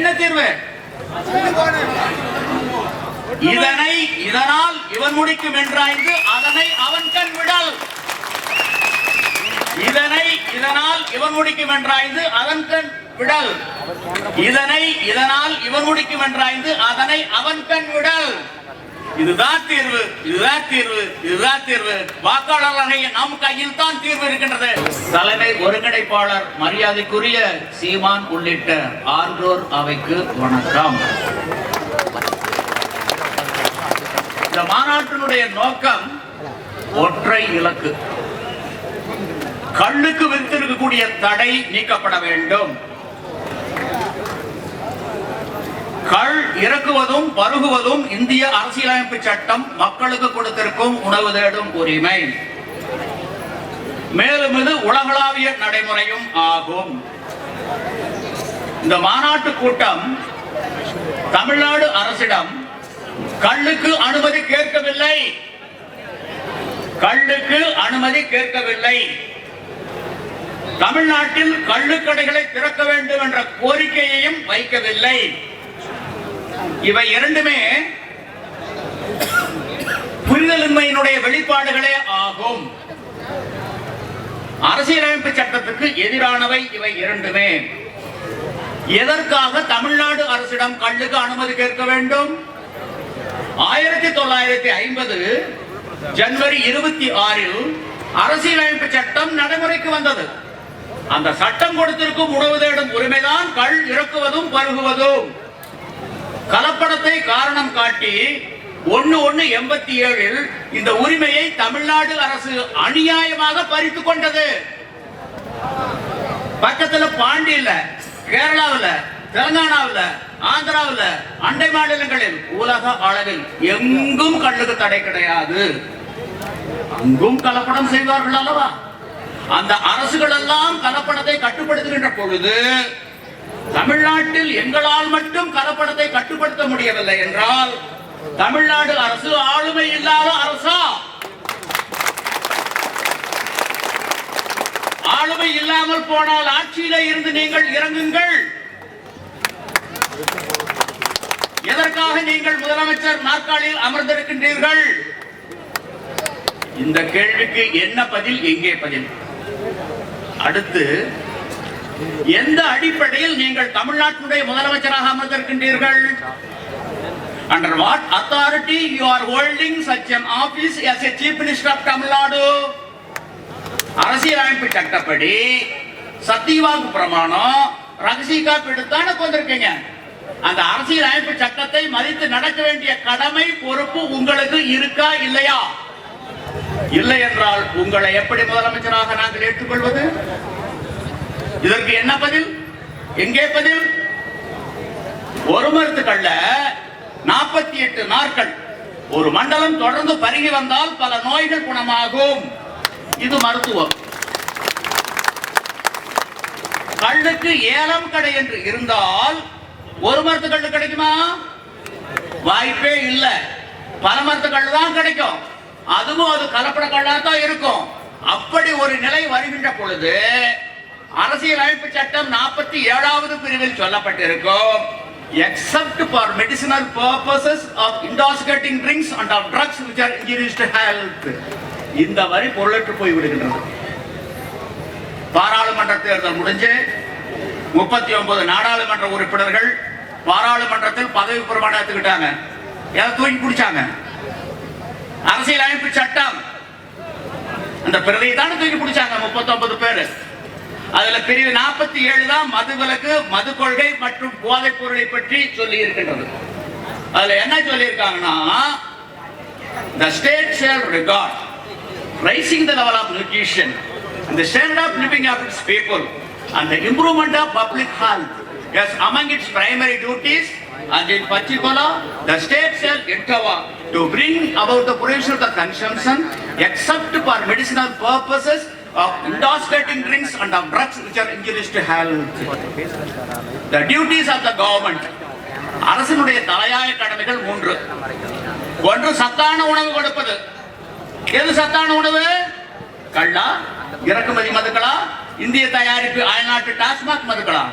என்ன தீர்வு? இதனை இதனால் இவன் முடிக்கும் என்றாய்ந்து அதனை அவன் கண் விடல். இதனை இதனால் இவன் முடிக்கும் என்றாய்ந்து அதன் கண் விடல். இதனை இதனால் இவன் முடிக்கும் என்றாய்ந்து அதனை அவன் கண் விடல். இதுதான் தீர்வு இதுதான் தீர்வு இதுதான் தீர்வு. வாக்காளர்களாகிய நம் கையில் தான் தீர்வு இருக்கின்றது. தலைமை ஒருங்கிணைப்பாளர் மரியாதைக்குரிய சீமான் உள்ளிட்ட ஆன்றோர் அவைக்கு வணக்கம். இந்த மாநாட்டினுடைய நோக்கம் ஒற்றை இலக்கு. கண்ணுக்கு வித்திருக்கக்கூடிய தடை நீக்கப்பட வேண்டும். கள் இறக்குவதும் பருகுவதும் இந்திய அரசியலமைப்பு சட்டம் மக்களுக்கு கொடுத்திருக்கும் உணவு தேடும் உரிமை. மேலும் இது உலகளாவிய நடைமுறையும் ஆகும். இந்த மாநாட்டு கூட்டம் தமிழ்நாடு அரசிடம் கள்ளுக்கு அனுமதி கேட்கவில்லை. கள்ளுக்கு அனுமதி கேட்கவில்லை. தமிழ்நாட்டில் கள்ளுக்கடைகளை திறக்க வேண்டும் என்ற கோரிக்கையையும் வைக்கவில்லை. இவை இரண்டுமே புரிதலின்மையினுடைய வெளிப்பாடுகளே ஆகும். அரசியலமைப்பு சட்டத்துக்கு எதிரானவை இவை இரண்டுமே. எதற்காக தமிழ்நாடு அரசிடம் கல்லுக்கு அனுமதி கேட்க வேண்டும்? ஆயிரத்தி தொள்ளாயிரத்தி ஐம்பது ஜனவரி இருபத்தி ஆறில் அரசியலமைப்பு சட்டம் நடைமுறைக்கு வந்தது. அந்த சட்டம் கொடுத்திருக்கும் உணவு தேடும் உரிமைதான் கல் இறக்குவதும் பருகுவதும். கலப்படத்தை காரணம் காட்டி ஒன்னு ஒன்னு எண்பத்தி ஏழில் இந்த உரிமையை தமிழ்நாடு அரசு அநியாயமாக பறித்து கொண்டது. பக்கத்துல பாண்டியில கேரளாவில் தெலங்கானாவில் தெலுங்கானாவுல அண்டை மாநிலங்களில் உலக அளவில் எங்கும் கண்ணுக்கு தடை கிடையாது. அங்கும் கலப்படம் செய்வார்கள் அல்லவா? அந்த அரசுகள் எல்லாம் கலப்படத்தை கட்டுப்படுத்துகின்ற பொழுது தமிழ்நாட்டில் எங்களால் மட்டும் கலப்படத்தை கட்டுப்படுத்த முடியவில்லை என்றால் தமிழ்நாடு அரசு ஆளுமை இல்லாத அரசா? ஆளுமை இல்லாமல் போனால் ஆட்சியில இருந்து நீங்கள் இறங்குங்கள். எதற்காக நீங்கள் முதலமைச்சர் நாற்காலியில் அமர்ந்திருக்கின்றீர்கள்? இந்த கேள்விக்கு என்ன பதில்? எங்கே பதில்? அடுத்து எந்த அடிப்படையில் நீங்கள் தமிழ்நாட்டினுடைய முதலமைச்சராக அமர்ந்திருக்கின்றீர்கள்? Under what authority you are holding such an office as a chief minister of Tamil Nadu? அரசியலமைப்பு சட்டப்படி சத்தியவாக்கு பிரமாணம் ரகசிய காப்பீடு தானே வந்திருக்கீங்க அந்த அரசியல் அமைப்பு சட்டத்தை மதித்து நடக்க வேண்டிய கடமை பொறுப்பு உங்களுக்கு இருக்கா இல்லையா? இல்லை என்றால் உங்களை எப்படி முதலமைச்சராக நாங்கள் ஏற்றுக்கொள்வது? இதற்கு என்ன பதில்? எங்கே பதில்? ஒரு மருத்துக்கள்ல நாற்பத்தி எட்டு நாட்கள் ஒரு மண்டலம் தொடர்ந்து பருகி வந்தால் பல நோய்கள் குணமாகும். இது மருத்துவம். கல்லுக்கு ஏலம் கடை என்று இருந்தால் ஒரு மரத்து கல்லு கிடைக்குமா? வாய்ப்பே இல்லை. பல மரத்து கல்லு தான் கிடைக்கும். அதுவும் அது கலப்பட கல்லா தான் இருக்கும். அப்படி ஒரு நிலை வருகின்ற பொழுது அரசியல் அமைப்பு சட்டம் நாற்பத்தி ஏழாவது பிரிவில் சொல்லப்பட்டிருக்கும். Except for medicinal purposes of intoxicating drinks and of drugs which are injurious to health. இந்த வரி பொருளற்று போய் விடுகின்றது. பாராளுமன்ற தேர்தல் முடிஞ்சு முப்பத்தி ஒன்பது நாடாளுமன்ற உறுப்பினர்கள் பாராளுமன்றத்தில் பதவி பிரமாணம் எடுத்துக்கிட்டாங்க. எதை தூக்கி பிடிச்சாங்க அரசியல் அமைப்பு சட்டம். அந்த பிரதியை தானே தூக்கி பிடிச்சாங்க முப்பத்தி ஒன்பது பேர். அதுல பிரிவு நாற்பத்தி ஏழு தான் மது விலக்கு மது கொள்கை மற்றும் போதைப் பொருளை பற்றி சொல்லி இருக்கின்றது அதுல என்ன சொல்லியிருக்காங்கன்னா the state shall regard raising the level of nutrition and the standard of living of its people and the improvement of public health as among its primary duties and in particular the state shall endeavor to bring about the prohibition of the consumption except for medicinal purposes of intoxicating drinks and of drugs which are injurious to health. The duties of the government. அரசினுடைய தலையாய கடமைகள் மூன்று. ஒன்று சத்தான உணவு கொடுப்பது. எது சத்தான உணவு? கள்ளா இறக்குமதி மதுக்களா? இந்திய தயாரிப்பு அயல்நாட்டு டாஸ்மாக் மதுக்களா?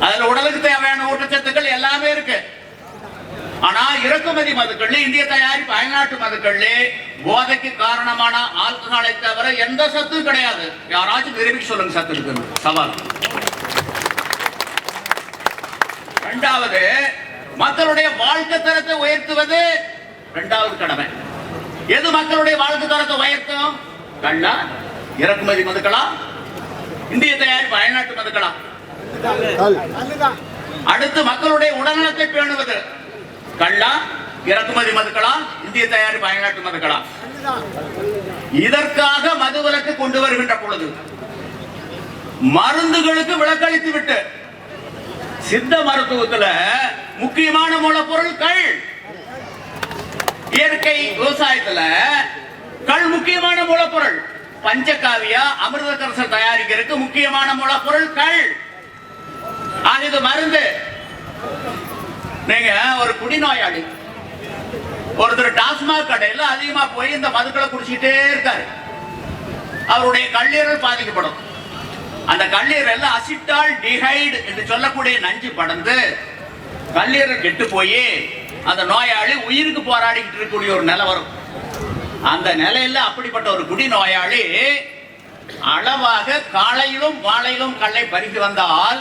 அதுல உடலுக்கு தேவையான ஊட்டச்சத்துக்கள் எல்லாமே இருக்கு. ஆனா இறக்குமதி மதுக்கள்ல இந்திய தயாரிப்பு அயல்நாட்டு மதுக்கள்ல போதைக்கு காரணமான ஆல்கஹாலை தவிர எந்த சத்தும் கிடையாது. யாராச்சும் நிரூபிக்க சொல்லுங்க சத்து இருக்குன்னு. சவால். இரண்டாவது மக்களுடைய வாழ்க்கை தரத்தை உயர்த்துவது இரண்டாவது கடமை. எது மக்களுடைய வாழ்க்கை தரத்தை உயர்த்தும்? கள்ளா இறக்குமதி மதுக்களா இந்திய தயாரிப்பு அயல்நாட்டு மதுக்களா அடுத்து மக்களுடைய உடல்நலத்தை பேணுவது. கள்ளா இறக்குமதி மதுக்களா இந்திய தயாரிப்பு அயல்நாட்டு மதுக்களா இதற்காக இதற்காக மதுவிலக்கு கொண்டு வருகின்ற பொழுது மருந்துகளுக்கு விலக்களித்து விட்டு சித்த மருத்துவத்துல முக்கியமான மூலப்பொருள் கள் இயற்கை விவசாயத்துல கள் முக்கியமான மூலப்பொருள். பஞ்சகாவியா அமிர்தக்கரசர் தயாரிக்கிறதுக்கு முக்கியமான மூலப்பொருள் கள் ஆக இது மருந்து. நீங்க ஒரு குடிநோயாளி. ஒருத்தர் டாஸ்மாக் கடையில் அதிகமா போய் இந்த மதுக்களை குடிச்சுக்கிட்டே இருக்காரு. அவருடைய கல்லீரல் பாதிக்கப்படும். அந்த கல்லீரல் அசிட்டால் டிஹைடு என்று சொல்லக்கூடிய நஞ்சு படர்ந்து கல்லீரல் கெட்டு போய் அந்த நோயாளி உயிருக்கு போராடிக்கிட்டு இருக்கக்கூடிய ஒரு நிலை வரும். அந்த நிலையில அப்படிப்பட்ட ஒரு குடி நோயாளி அளவாக காலையிலும் மாலையிலும் கல்லை பறித்து வந்தால்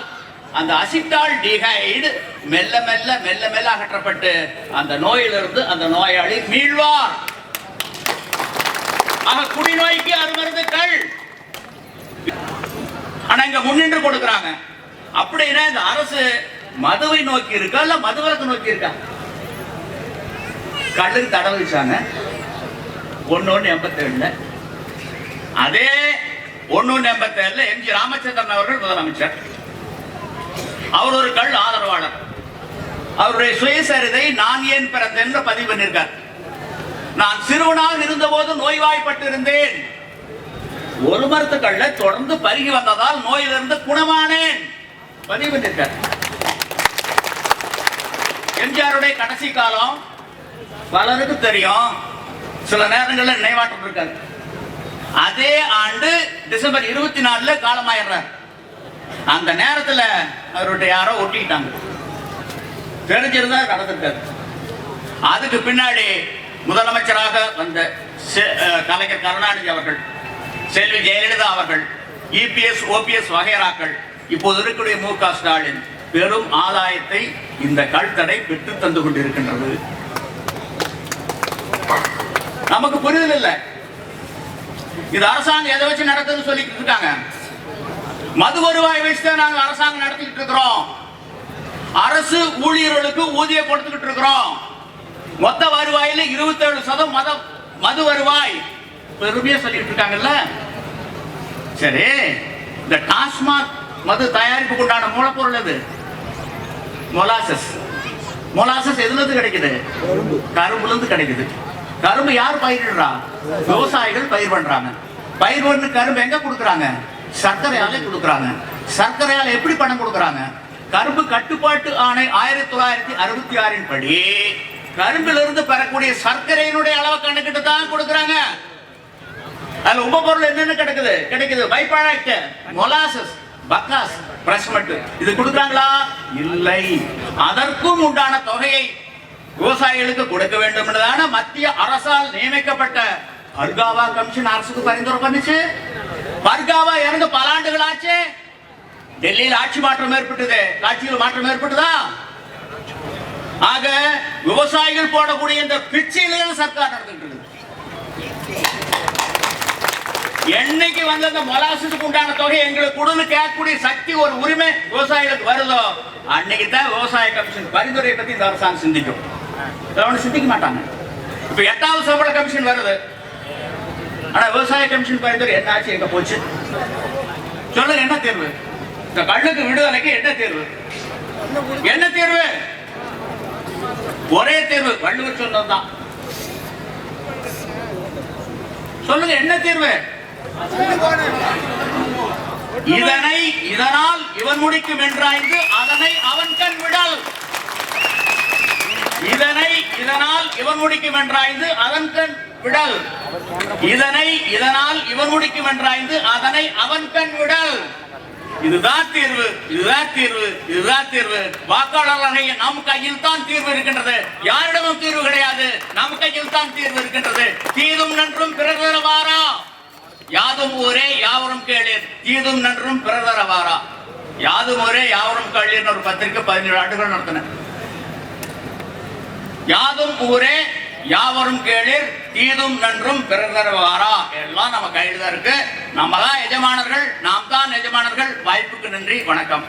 அந்த அசிட்டால் டிஹைடு மெல்ல மெல்ல மெல்ல மெல்ல அகற்றப்பட்டு அந்த நோயிலிருந்து அந்த நோயாளி மீழ்வார் ஆக குடிநோய்க்கு அருமருந்துகள் ஆனா இங்க முன்னின்று கொடுக்குறாங்க. அப்படின்னா இந்த அரசு மதுவை நோக்கி இருக்கா இல்ல மதுவிலக்கு நோக்கி இருக்கா? கல்லுக்கு தடை வச்சாங்க ஒன்னு ஒண்ணு எண்பத்தி ஏழுல அதே ஒன்னு ஒண்ணு எண்பத்தி ஏழுல எம் ஜி ராமச்சந்திரன் அவர்கள் முதலமைச்சர். அவர் ஒரு கல் ஆதரவாளர். அவருடைய சுயசரிதை நான் ஏன் பிறந்தேன் பதிவு பண்ணியிருக்கார். நான் சிறுவனாக இருந்தபோது நோய்வாய்ப்பட்டிருந்தேன். ஒரு மருத்துக்கள்ல தொடர்ந்து பருகி வந்ததால் நோயிலிருந்து குணமானேன். பதிவு பண்ணியிருக்கார். எம்ஜிஆருடைய கடைசி காலம் பலருக்கு தெரியும். சில நேரங்களில் நினைவாட்டம் இருக்காது அதே ஆண்டு டிசம்பர் இருபத்தி நாலுல காலமாயிடுறார். அந்த நேரத்துல அவருடைய யாரோ ஒட்டிக்கிட்டாங்க. தெரிஞ்சிருந்தா நடந்திருக்காது அதுக்கு பின்னாடி முதலமைச்சராக வந்த கலைஞர் கருணாநிதி அவர்கள் செல்வி ஜெயலலிதா அவர்கள் இபிஎஸ் ஓபிஎஸ் வகைராக்கள் இப்போது இருக்கக்கூடிய மு க ஸ்டாலின் பெரும் ஆதாயத்தை இந்த கல்தடை பெற்று தந்து கொண்டிருக்கின்றது. நமக்கு புரிதல் இல்லை. இது அரசாங்கம் எதை வச்சு நடக்குதுன்னு சொல்லிட்டு இருக்காங்க. மது வருவாய் வச்சு தான் நாங்க அரசாங்கம் நடத்திக்கிட்டு இருக்கிறோம். அரசு ஊழியர்களுக்கு ஊதியம் கொடுத்துக்கிட்டு இருக்கிறோம். மொத்த வருவாயில 27% சதம் மத மது வருவாய். பெருமையா சொல்லிட்டு இருக்காங்கல்ல? சரி இந்த டாஸ்மாக் மது தயாரிப்புக்கு உண்டான மூலப்பொருள் எது? மொலாசஸ். மொலாசஸ் எதுல இருந்து கிடைக்குது? கரும்புல இருந்து கிடைக்குது. கரும்பு யார் பயிரிடுறா? விவசாயிகள் பயிர் பண்றாங்க. பயிர் பண்ணு கரும்பு எங்க கொடுக்குறாங்க? சர்க்கரையாலே கொடுக்குறாங்க. சர்க்கரையால எப்படி பணம் கொடுக்குறாங்க? கரும்பு கட்டுப்பாட்டு ஆணை ஆயிரத்தி தொள்ளாயிரத்தி அறுபத்தி ஆறின் படி கரும்பிலிருந்து பெறக்கூடிய சர்க்கரையினுடைய அளவை கணக்கிட்டு தான் கொடுக்குறாங்க. அதுல உப பொருள் என்னென்ன கிடைக்குது? கிடைக்குது. Byproduct molasses bagasse press mud கொடுக்குறாங்களா? இல்லை. அதற்கும் உண்டான தொகையை விவசாயிகளுக்கு கொடுக்க வேண்டும் என்றதான மத்திய அரசால் நியமிக்கப்பட்ட அல்காவா கமிஷன் அரசுக்கு பரிந்துரை பண்ணுச்சு. பர்காவா இறந்து பல ஆண்டுகள் ஆச்சு. டெல்லியில் ஆட்சி மாற்றம் ஏற்பட்டது. ஆட்சியில் மாற்றம் ஏற்பட்டதா? ஆக விவசாயிகள் போடக்கூடிய இந்த பிச்சையில சர்க்கார் நடந்துட்டு இருக்குது என்னைக்கு வந்து அந்த மொலாசஸுக்கு உண்டான தொகை எங்களுக்கு கொடுன்னு கேட்கக்கூடிய சக்தி ஒரு உரிமை விவசாயிகளுக்கு வருதோ அன்னைக்கு தான் விவசாய கமிஷன் பரிந்துரை பத்தி இந்த அரசாங்கம் சிந்திக்கும். சிந்திக்க மாட்டாங்க. இப்ப எட்டாவது சம்பள கமிஷன் வருது. ஆனா விவசாய கமிஷன் பரிந்துரை என்ன ஆச்சு? எங்க போச்சு? சொல்லுங்க என்ன தேர்வு? இந்த கண்ணுக்கு விடுதலைக்கு என்ன தேர்வு? என்ன தேர்வு? ஒரே தேர்வு வள்ளுவர் சொன்னதுதான். சொல்லுங்க என்ன தேர்வு? இதனை இதனால் இவன் முடிக்கும் என்றாய்ந்து அதனை அவன் கண் விடல். இதனை இதனால் இவன் முடிக்கும் என்றாய்ந்து அதன் கண் விடல். இதனை இதனால் இவன் முடிக்கும் என்றாய்ந்து அதனை அவன் கண் விடல். இதுதான் தீர்வு இதுதான் தீர்வு இதுதான் தீர்வு. வாக்காளர்களாகிய நம் கையில் தான் தீர்வு இருக்கின்றது. யாரிடமும் தீர்வு கிடையாது. நம் கையில் தான் தீர்வு இருக்கின்றது. தீதும் நன்றும் பிறர் தரவாரா? யாதும் ஊரே யாவரும் கேளீர். தீதும் நன்றும் பிறர் தரவாரா? யாதும் ஊரே யாவரும் கேளீர்னு ஒரு பத்திரிக்கை பதினேழு ஆண்டுகள் நடத்தின. யாதும் ஊரே யாவரும் கேளீர் தீதும் நன்றும் பிறர் எல்லாம் நம்ம கையில் தான் இருக்கு. நம்ம தான் எஜமானர்கள் நாம் தான் எஜமானர்கள். வாய்ப்புக்கு நன்றி வணக்கம்.